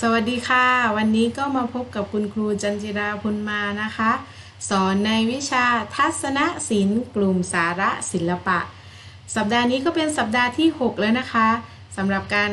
สวัสดีค่ะ วันนี้ก็มาพบกับคุณครูจันจิราพุนมานะคะ สอนในวิชาทัศนศิลป์กลุ่มสาระศิลปะ สัปดาห์นี้ก็เป็นสัปดาห์ที่ 6 แล้วนะคะสำหรับการ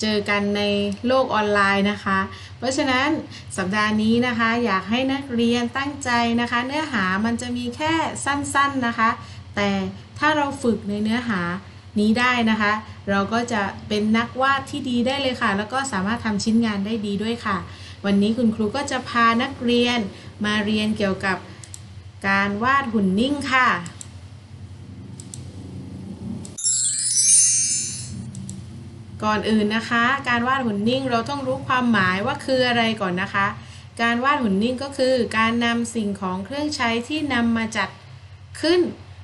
เจอกันในโลกออนไลน์นะคะ เพราะฉะนั้นสัปดาห์นี้นะคะ อยากให้นักเรียนตั้งใจนะคะ เนื้อหามันจะมีแค่สั้นๆนะคะ แต่ถ้าเราฝึกในเนื้อหา นี้ได้นะคะ เราก็จะเป็นนักวาดที่ดีได้เลยค่ะ แล้วก็สามารถทำชิ้นงานได้ดีด้วยค่ะ วันนี้คุณครูก็จะพานักเรียนมาเรียนเกี่ยวกับการวาดหุ่นนิ่งค่ะ ก่อนอื่นนะคะ การวาดหุ่นนิ่งเราต้องรู้ความหมายว่าคืออะไรก่อนนะคะ การวาดหุ่นนิ่งก็คือ การนำสิ่งของเครื่องใช้ที่นำมาจัดขึ้น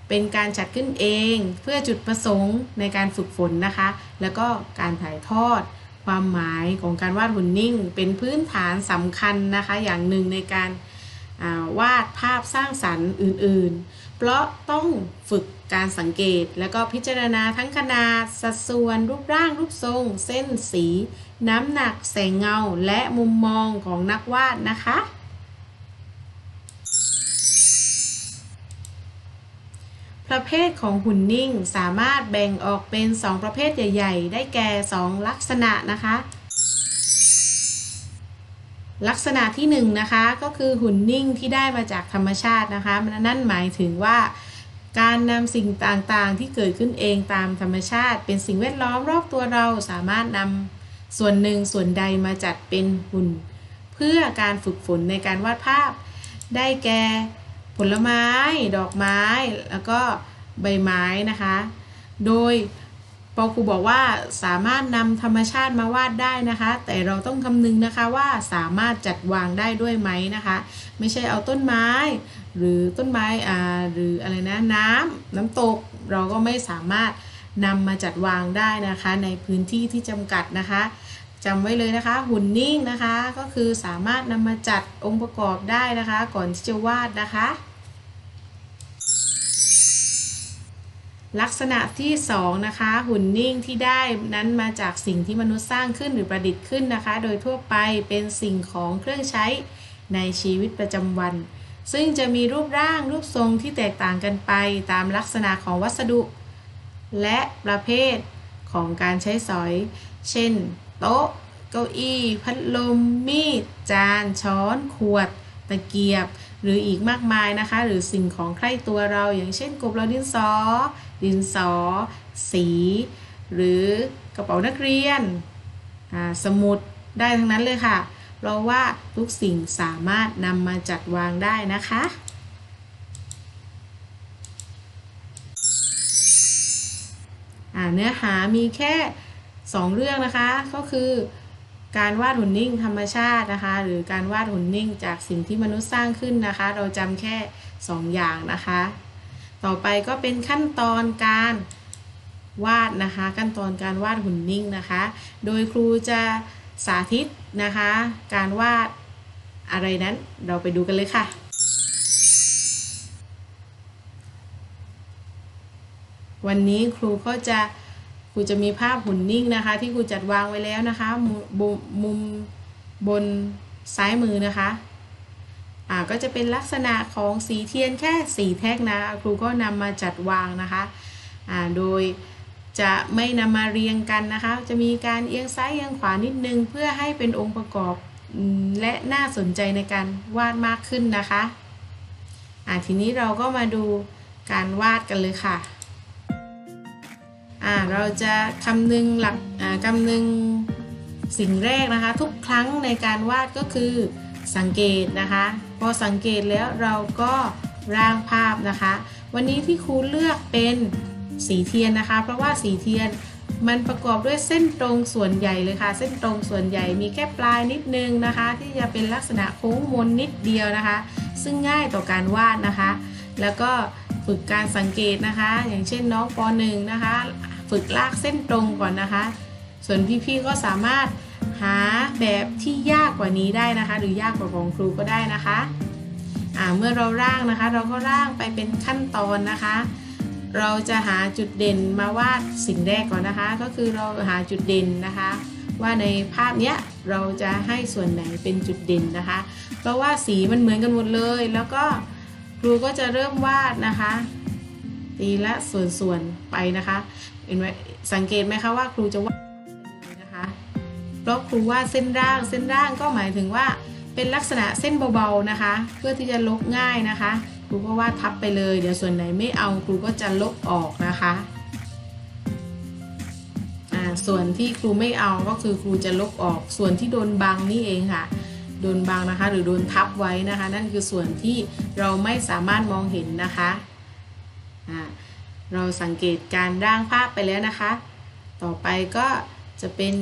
เป็นการจัดขึ้นเองเพื่อจุดประสงค์ในการฝึกฝนนะคะ แล้วก็การถ่ายทอด ความหมายของการวาดหุ่นนิ่ง เป็นพื้นฐานสำคัญนะคะ อย่างหนึ่งในการาวาดภาพสร้างสรรค์อื่น ๆ เพราะต้องฝึกการสังเกต แล้วก็พิจารณาทั้งขนาด สัดส่วน รูปร่าง รูปทรง เส้นสี น้ำหนัก แสงเงา และมุมมองของนักวาดนะคะ ประเภทของหุ่นนิ่งสามารถแบ่งออกเป็น 2 ประเภทใหญ่ ๆ ได้แก่ 2 ลักษณะนะคะ ลักษณะที่1นงนะคะก็คือหุ่นนิ่งที่ได้มาจากธรรมชาตินะคะนั่นหมายถึงว่าการนำสิ่งต่างๆ ที่เกิดขึ้นเองตามธรรมชาติ เป็นสิ่งแวดล้อมรอบตัวเราสามารถนำส่วนหนึ่งส่วนใดมาจัดเป็นหุ่น เพื่อการฝึกฝนในการวาดภาพ ได้แก่ ผลไม้ ดอกไม้ แล้วก็ใบไม้นะคะ โดยปอครูบอกว่าสามารถนำธรรมชาติมาวาดได้นะคะ แต่เราต้องคำนึงนะคะว่าสามารถจัดวางได้ด้วยไหมนะคะ ไม่ใช่เอาต้นไม้ หรือต้นไม้อ่าหรืออะไรนะน้ำน้ำตกเราก็ไม่สามารถนำมาจัดวางได้นะคะ ในพื้นที่ที่จำกัดนะคะจำไว้เลยนะคะ หุ่นนิ่งนะคะ ก็คือสามารถนำมาจัดองค์ประกอบได้นะคะ ก่อนที่จะวาดนะคะ ลักษณะที่2นะคะหุ่นนิ่งที่ได้นั้นมาจากสิ่งที่มนุษย์สร้างขึ้นหรือประดิษฐ์ขึ้นนะคะ โดยทั่วไปเป็นสิ่งของเครื่องใช้ในชีวิตประจำวัน ซึ่งจะมีรูปร่างรูปทรงที่แตกต่างกันไปตามลักษณะของวัสดุ และประเภทของการใช้สอย เช่น โต๊ะ เก้าอี้ พัดลม มีด จาน ช้อน ขวด ตะเกียบ หรืออีกมากมายนะคะ หรือสิ่งของใกล้ตัวเราอย่างเช่นกบเราดินสอ ดินสอ สี หรือกระเป๋านักเรียน สมุดได้ทั้งนั้นเลยค่ะ เพราะว่าทุกสิ่งสามารถนำมาจัดวางได้นะคะเนื้อหามีแค่ 2 เรื่องนะคะ ก็คือการวาดหุ่นนิ่งธรรมชาตินะคะ หรือการวาดหุ่นนิ่งจากสิ่งที่มนุษย์สร้างขึ้นนะคะ เราจำแค่ 2 อย่างนะคะ ต่อไปก็เป็นขั้นตอนการวาดนะคะ ขั้นตอนการวาดหุ่นนิ่งนะคะ โดยครูจะสาธิตนะคะ การวาดอะไรนั้นเราไปดูกันเลยค่ะ วันนี้ครูก็จะครูจะมีภาพหุ่นนิ่งนะคะ ที่ครูจัดวางไว้แล้วนะคะ มุมมุมมุมบนซ้ายมือนะคะ อ่าก็จะเป็นลักษณะของสีเทียนแค่สีแท่งนะครูก็นำมาจัดวางนะคะอ่าโดยจะไม่นำมาเรียงกันนะคะ จะมีการเอียงซ้ายเอียงขวานิดนึง เพื่อให้เป็นองค์ประกอบและน่าสนใจในการวาดมากขึ้นนะคะอ่าทีนี้เราก็มาดูการวาดกันเลยค่ะอ่าเราจะคำนึงหลักอ่าคำนึงสิ่งแรกนะคะ ทุกครั้งในการวาดก็คือ สังเกตนะคะพอสังเกตแล้วเราก็ร่างภาพนะคะ วันนี้ที่ครูเลือกเป็นสีเทียนนะคะ เพราะว่าสีเทียนมันประกอบด้วยเส้นตรงส่วนใหญ่เลยค่ะ เส้นตรงส่วนใหญ่มีแค่ปลายนิดนึงนะคะ ที่จะเป็นลักษณะโค้งมนนิดเดียวนะคะ ซึ่งง่ายต่อการวาดนะคะ แล้วก็ฝึกการสังเกตนะคะ อย่างเช่นน้องป .1 นะคะ ฝึกลากเส้นตรงก่อนนะคะ ส่วนพี่ๆก็สามารถ หาแบบที่ยากกว่านี้ได้นะคะ หรือยากกว่าของครูก็ได้นะคะอ่าเมื่อเราร่างนะคะ เราก็ร่างไปเป็นขั้นตอนนะคะ เราจะหาจุดเด่นมาวาดสิ่งแรกก่อนนะคะ ก็คือเราหาจุดเด่นนะคะ ว่าในภาพเนี้ยเราจะให้ส่วนไหนเป็นจุดเด่นนะคะ เพราะว่าสีมันเหมือนกันหมดเลย แล้วก็ครูก็จะเริ่มวาดนะคะตีละส่วนๆไปนะคะเห็นไหมสังเกตไหมคะว่าครูจะวาด ราะครูว่าเส้นร่างเส้นร่างก็หมายถึงว่าเป็นลักษณะเส้นเบาๆนะคะ เพื่อที่จะลบง่ายนะคะ ครูก็วาดทับไปเลย เดี๋ยวส่วนไหนไม่เอาครูก็จะลบออกนะคะอ่าส่วนที่ครูไม่เอาก็คือครูจะลบออก ส่วนที่โดนบังนี่เองค่ะ โดนบังนะคะ หรือโดนทับไว้นะคะ นั่นคือส่วนที่เราไม่สามารถมองเห็นนะคะอ่าเราสังเกตการร่างภาพไปแล้วนะคะ ต่อไปก็จะเป็น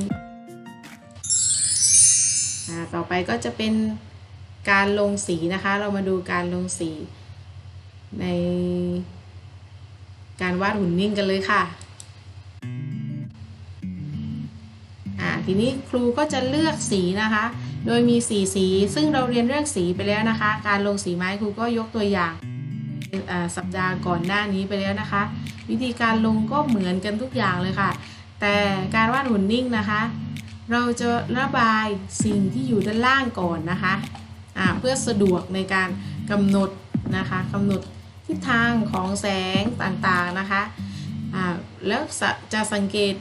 ต่อไปก็จะเป็นการลงสีนะคะ เรามาดูการลงสีในการวาดหุ่นนิ่งกันเลยค่ะทีนี้ครูก็จะเลือกสีนะคะ โดยมีสีสี ซึ่งเราเรียนเรื่องสีไปแล้วนะคะ การลงสีไม้ครูก็ยกตัวอย่างสัปดาห์ก่อนหน้านี้ไปแล้วนะคะ วิธีการลงก็เหมือนกันทุกอย่างเลยค่ะ แต่การวาดหุ่นนิ่งนะคะ เราจะระบายสิ่งที่อยู่ด้านล่างก่อนนะคะะเพื่อสะดวกในการกำหนดนะคะกำหนดทิศทางของแสงต่างๆนะคะะแล้วจะสังเกต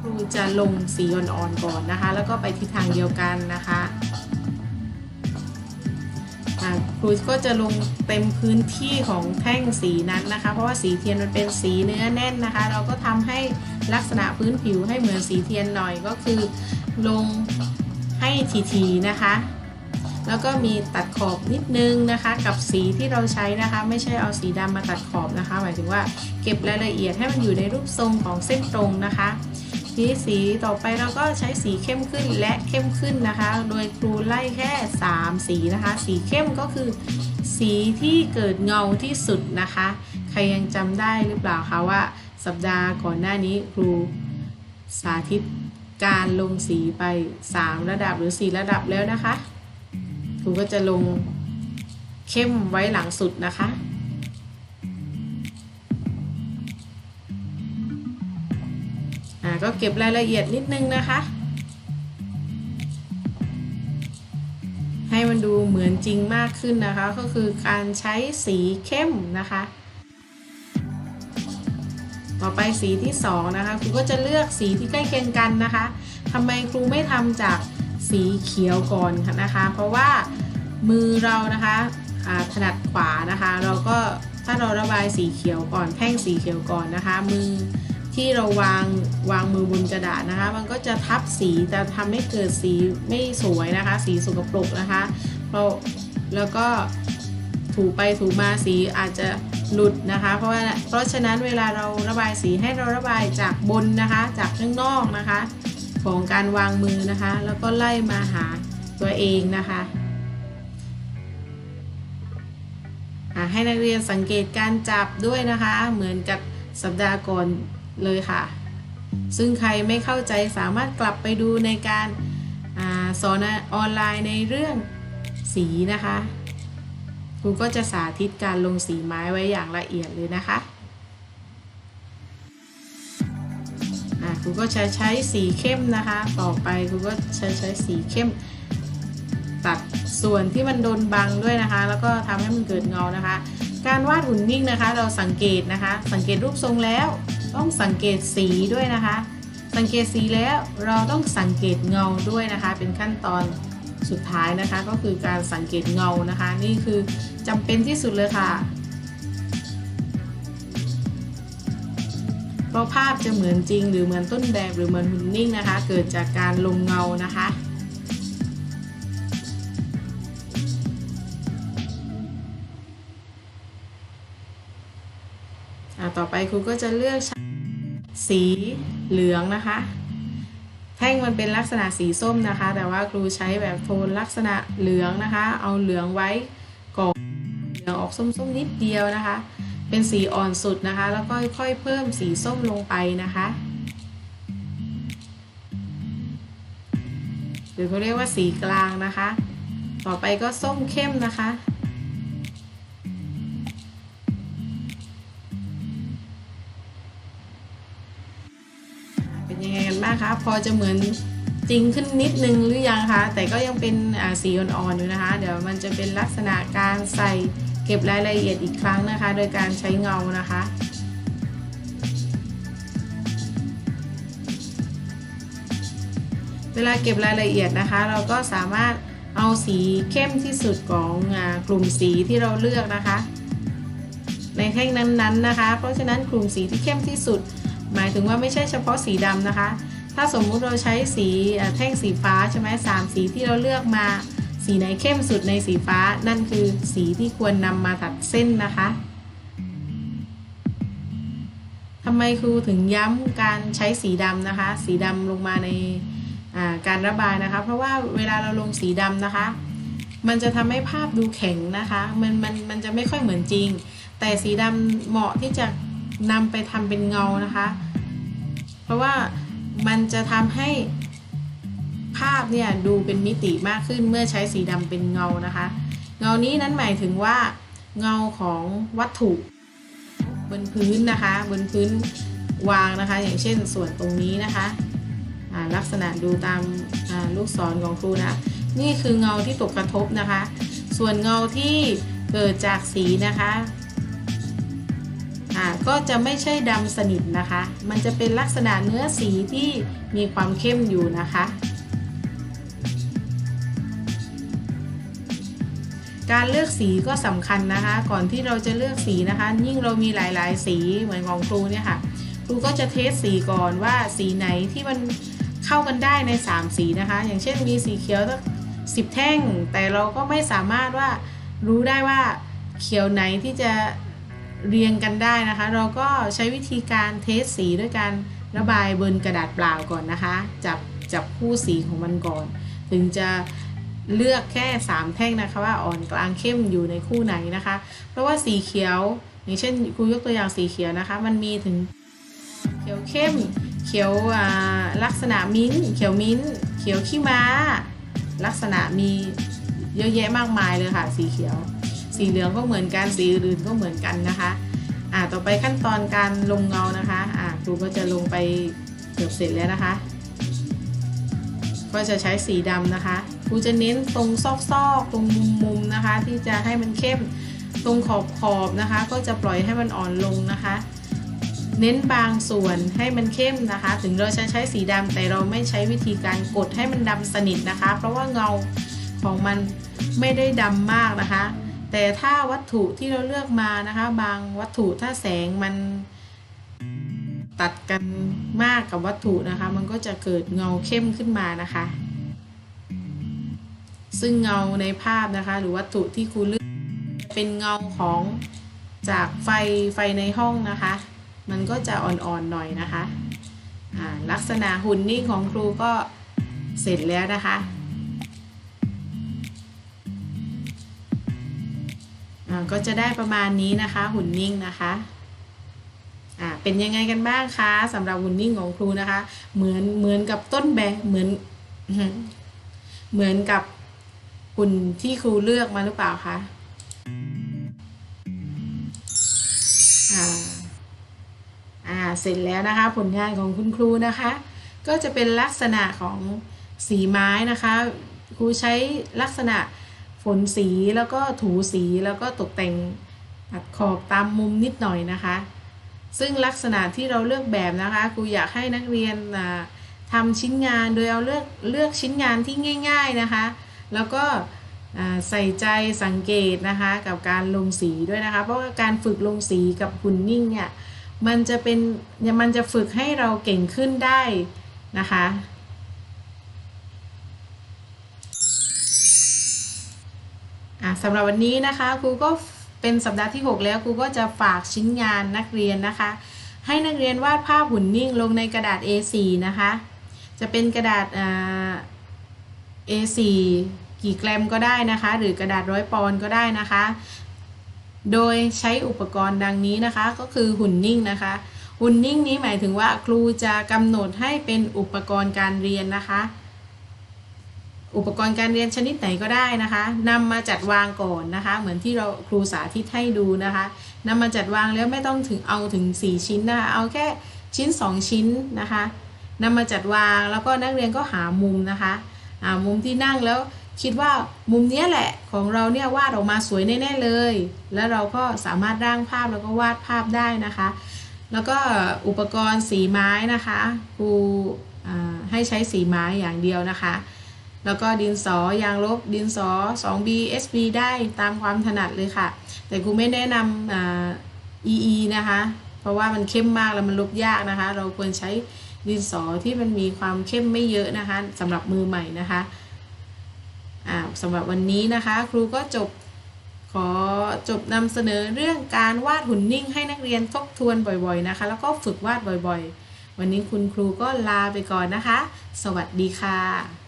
ครูจะลงสีอ่อนๆก่อนนะคะ แล้วก็ไปทิศทางเดียวกันนะคะ ครูก็จะลงเต็มพื้นที่ของแท่งสีนั้นนะคะ เพราะว่าสีเทียนมันเป็นสีเนื้อแน่นนะคะ เราก็ทำให้ลักษณะพื้นผิวให้เหมือนสีเทียนหน่อยก็คือลงให้ทีๆนะคะ แล้วก็มีตัดขอบนิดนึงนะคะ กับสีที่เราใช้นะคะ ไม่ใช่เอาสีดำมาตัดขอบนะคะ หมายถึงว่าเก็บรายละเอียดให้มันอยู่ในรูปทรงของเส้นตรงนะคะ นี้สีต่อไปเราก็ใช้สีเข้มขึ้นและเข้มขึ้นนะคะ โดยครูไล่แค่ 3 สีนะคะ สีเข้มก็คือสีที่เกิดเงาที่สุดนะคะ ใครยังจำได้หรือเปล่าคะว่า สัปดาห์ก่อนหน้านี้ครูสาธิตการลงสีไป 3 ระดับหรือ 4 ระดับแล้วนะคะ ครูก็จะลงเข้มไว้หลังสุดนะคะ ก็เก็บรายละเอียดนิดนึงนะคะ ให้มันดูเหมือนจริงมากขึ้นนะคะ ก็คือการใช้สีเข้มนะคะ ต่อไปสีที่2นะคะครูก็จะเลือกสีที่ใกล้เคียงกันนะคะทำไมครูไม่ทำจากสีเขียวก่อนนะคะ เพราะว่ามือเรานะคะถนัดขวานะคะ เราก็ถ้าเราระบายสีเขียวก่อนแท่งสีเขียวก่อนนะคะ มือ ที่เราวางวางมือบนกระดาษนะคะ มันก็จะทับสีจะทำให้เกิดสีไม่สวยนะคะ สีสกปรกนะคะเราแล้วก็ถูไปถูมาสีอาจจะหลุดนะคะ เพราะว่าเพราะฉะนั้นเวลาเราระบายสีให้เราระบายจากบนนะคะ จากข้างนอกนะคะ ของการวางมือนะคะ แล้วก็ไล่มาหาตัวเองนะคะให้นักเรียนสังเกตการจับด้วยนะคะ เหมือนกับสัปดาห์ก่อน เลยค่ะ ซึ่งใครไม่เข้าใจสามารถกลับไปดูในการอสอนออนไลน์ในเรื่องสีนะคะครูก็จะสาธิตการลงสีไม้ไว้อย่างละเอียดเลยนะคะครูก็ใช้ใช้สีเข้มนะคะ ต่อไปครูก็ใช้ใช้สีเข้ม ตัดส่วนที่มันโดนบังด้วยนะคะ แล้วก็ทำให้มันเกิดเงานะคะ การวาดหุ่นนิ่งนะคะ เราสังเกตนะคะ สังเกตรูปทรงแล้ว ต้องสังเกตสีด้วยนะคะ สังเกตสีแล้วเราต้องสังเกตเงาด้วยนะคะ เป็นขั้นตอนสุดท้ายนะคะ ก็คือการสังเกตเงานะคะ นี่คือจำเป็นที่สุดเลยค่ะ เพราะภาพจะเหมือนจริง หรือเหมือนต้นแบบหรือเหมือนหุ่นนิ่งนะคะ เกิดจากการลงเงานะคะต่อไปครูก็จะเลือก สีเหลืองนะคะ แท่งมันเป็นลักษณะสีส้มนะคะ แต่ว่าครูใช้แบบโทนลักษณะเหลืองนะคะ เอาเหลืองไว้ก่อนเหลืองออกส้มๆนิดเดียวนะคะ เป็นสีอ่อนสุดนะคะ แล้วก็ค่อยเพิ่มสีส้มลงไปนะคะหรือเขาเรียกว่าสีกลางนะคะ ต่อไปก็ส้มเข้มนะคะ อจะเหมือนจริงขึ้นนิดนึงหรือยังคะแต่ก็ยังเป็นสีอ่อนๆอยู่นะคะ เดี๋ยวมันจะเป็นลักษณะการใส่เก็บรายละเอียดอีกครั้งนะคะ โดยการใช้เงานะคะเวลาเก็บรายละเอียดนะคะ เราก็สามารถเอาสีเข้มที่สุดของอกลุ่มสีที่เราเลือกนะคะ ในแท่งนั้นๆนะคะ เพราะฉะนั้นกลุ่มสีที่เข้มที่สุด หมายถึงว่าไม่ใช่เฉพาะสีดำนะคะ ถ้าสมมุติเราใช้สีแท่งสีฟ้าใช่ไหมสามสีที่เราเลือกมา สีไหนเข้มสุดในสีฟ้านั่นคือสีที่ควรนำมาตัดเส้นนะคะทำไมครูถึงย้ำการใช้สีดำนะคะ สีดำลงมาในการระบายนะคะ เพราะว่าเวลาเราลงสีดำนะคะ มันจะทำให้ภาพดูแข็งนะคะ มันมันมันจะไม่ค่อยเหมือนจริง แต่สีดำเหมาะที่จะนำไปทำเป็นเงานะคะ เพราะว่า มันจะทำให้ภาพเนี่ยดูเป็นมิติมากขึ้นเมื่อใช้สีดำเป็นเงานะคะ เงานี้นั้นหมายถึงว่า เงาของวัตถุ บนพื้นนะคะ บนพื้นวางนะคะ อย่างเช่นส่วนตรงนี้นะคะลักษณะดูตามลูกศรของครูนะ นี่คือเงาที่ตกกระทบนะคะ ส่วนเงาที่เกิดจากสีนะคะ อ่าก็จะไม่ใช่ดำสนิทนะคะ มันจะเป็นลักษณะเนื้อสีที่มีความเข้มอยู่นะคะ การเลือกสีก็สำคัญนะคะ ก่อนที่เราจะเลือกสีนะคะ ยิ่งเรามีหลายๆ สีเหมือนของครูเนี่ยค่ะครูก็จะเทสสีก่อนว่าสีไหนที่มันเข้ากันได้ใน 3 สีนะคะ อย่างเช่นมีสีเขียวสักสิบแท่ง แต่เราก็ไม่สามารถว่ารู้ได้ว่าเขียวไหนที่จะ เรียงกันได้นะคะ เราก็ใช้วิธีการเทสสีด้วยการระบายบนกระดาษเปล่าก่อนนะคะ จับจับคู่สีของมันก่อน ถึงจะเลือกแค่ 3 แท่งนะคะว่าอ่อนกลางเข้มอยู่ในคู่ไหนนะคะ เพราะว่าสีเขียว อย่างเช่นครูยกตัวอย่างสีเขียวนะคะ มันมีถึงเขียวเข้ม เขียวลักษณะมิ้นเขียวมิ้นเขียวขี้ม้า ลักษณะมีเยอะแยะมากมายเลยค่ะ สีเขียว สีเหลืองก็เหมือนกันสีอื่นก็เหมือนกันนะคะอ่าต่อไปขั้นตอนการลงเงานะคะอ่าครูก็จะลงไปเกือบเสร็จแล้วนะคะ ก็จะใช้สีดำนะคะครูจะเน้นตรงซอกๆตรงมุมๆนะคะ ที่จะให้มันเข้มตรงขอบๆนะคะ ก็จะปล่อยให้มันอ่อนลงนะคะ เน้นบางส่วนให้มันเข้มนะคะ ถึงเราจะใช้สีดำแต่เราไม่ใช้วิธีการกดให้มันดำสนิทนะคะ เพราะว่าเงาของมันไม่ได้ดำมากนะคะ แต่ถ้าวัตถุที่เราเลือกมานะคะ บางวัตถุถ้าแสงมันตัดกันมากกับวัตถุนะคะ มันก็จะเกิดเงาเข้มขึ้นมานะคะ ซึ่งเงาในภาพนะคะ หรือวัตถุที่ครูเลือกเป็นเงาของจากไฟไฟในห้องนะคะ มันก็จะอ่อนๆหน่อยนะคะลักษณะหุ่นนิ่งของครูก็เสร็จแล้วนะคะ ก็จะได้ประมาณนี้นะคะ หุ่นนิ่งนะคะอ่าเป็นยังไงกันบ้างคะสำหรับหุ่นนิ่งของครูนะคะ เหมือนเหมือนกับต้นแบบเหมือนเหมือนกับหุ่นที่ครูเลือกมาหรือเปล่าคะอ่าอ่าเสร็จแล้วนะคะ ผลงานของคุณครูนะคะ ก็จะเป็นลักษณะของสีไม้นะคะ ครูใช้ลักษณะ นสีแล้วก็ถูสีแล้วก็ตกแต่งตัดขอบตามมุมนิดหน่อยนะคะ ซึ่งลักษณะที่เราเลือกแบบนะคะครูอยากให้นักเรียนทำชิ้นงานโดยเอาเลือกเลือกชิ้นงานที่ง่าย ๆนะคะ แล้วก็ใส่ใจสังเกตนะคะกับการลงสีด้วยนะคะ เพราะว่าการฝึกลงสีกับหุ่นนิ่งเนี่ยมันจะเป็นมันจะฝึกให้เราเก่งขึ้นได้นะคะ สำหรับวันนี้นะคะครูก็เป็นสัปดาห์ที่ 6 แล้วครูก็จะฝากชิ้นงานนักเรียนนะคะ ให้นักเรียนวาดภาพหุ่นนิ่งลงในกระดาษ A4 นะคะ จะเป็นกระดาษ A4 กี่แกรมก็ได้นะคะ หรือกระดาษร้อยปอนก็ได้นะคะ โดยใช้อุปกรณ์ดังนี้นะคะ ก็คือหุ่นนิ่งนะคะหุ่นนิ่งนี้หมายถึงว่าครูจะกำหนดให้เป็นอุปกรณ์การเรียนนะคะ อุปกรณ์การเรียนชนิดไหนก็ได้นะคะนำมาจัดวางก่อนนะคะ เหมือนที่เราครูสาธิตให้ดูนะคะนำมาจัดวางแล้วไม่ต้องถึงเอาถึง 4 ชิ้นนะคะเอาแค่ชิ้น 2 ชิ้นนะคะนำมาจัดวางแล้วก็นักเรียนก็หามุมนะคะหามุมที่นั่งแล้วคิดว่ามุมเนี้ยแหละของเราเนี่ยวาดออกมาสวยแน่ๆเลย แล้วเราก็สามารถร่างภาพแล้วก็วาดภาพได้นะคะ แล้วก็อุปกรณ์สีไม้นะคะครูอ่าให้ใช้สีไม้อย่างเดียวนะคะ แล้วก็ดินสอยางลบดินสอ 2B SB ได้ตามความถนัดเลยค่ะ แต่ครูไม่แนะนำอ่า EE นะคะ เพราะว่ามันเข้มมากแล้วมันลบยากนะคะ เราควรใช้ดินสอที่มันมีความเข้มไม่เยอะนะคะสำหรับมือใหม่นะคะอ่าสำหรับวันนี้นะคะ ครูก็จบขอจบนำเสนอเรื่องการวาดหุ่นนิ่งให้นักเรียนทบทวนบ่อยๆนะคะ แล้วก็ฝึกวาดบ่อยๆ วันนี้คุณครูก็ลาไปก่อนนะคะ สวัสดีค่ะ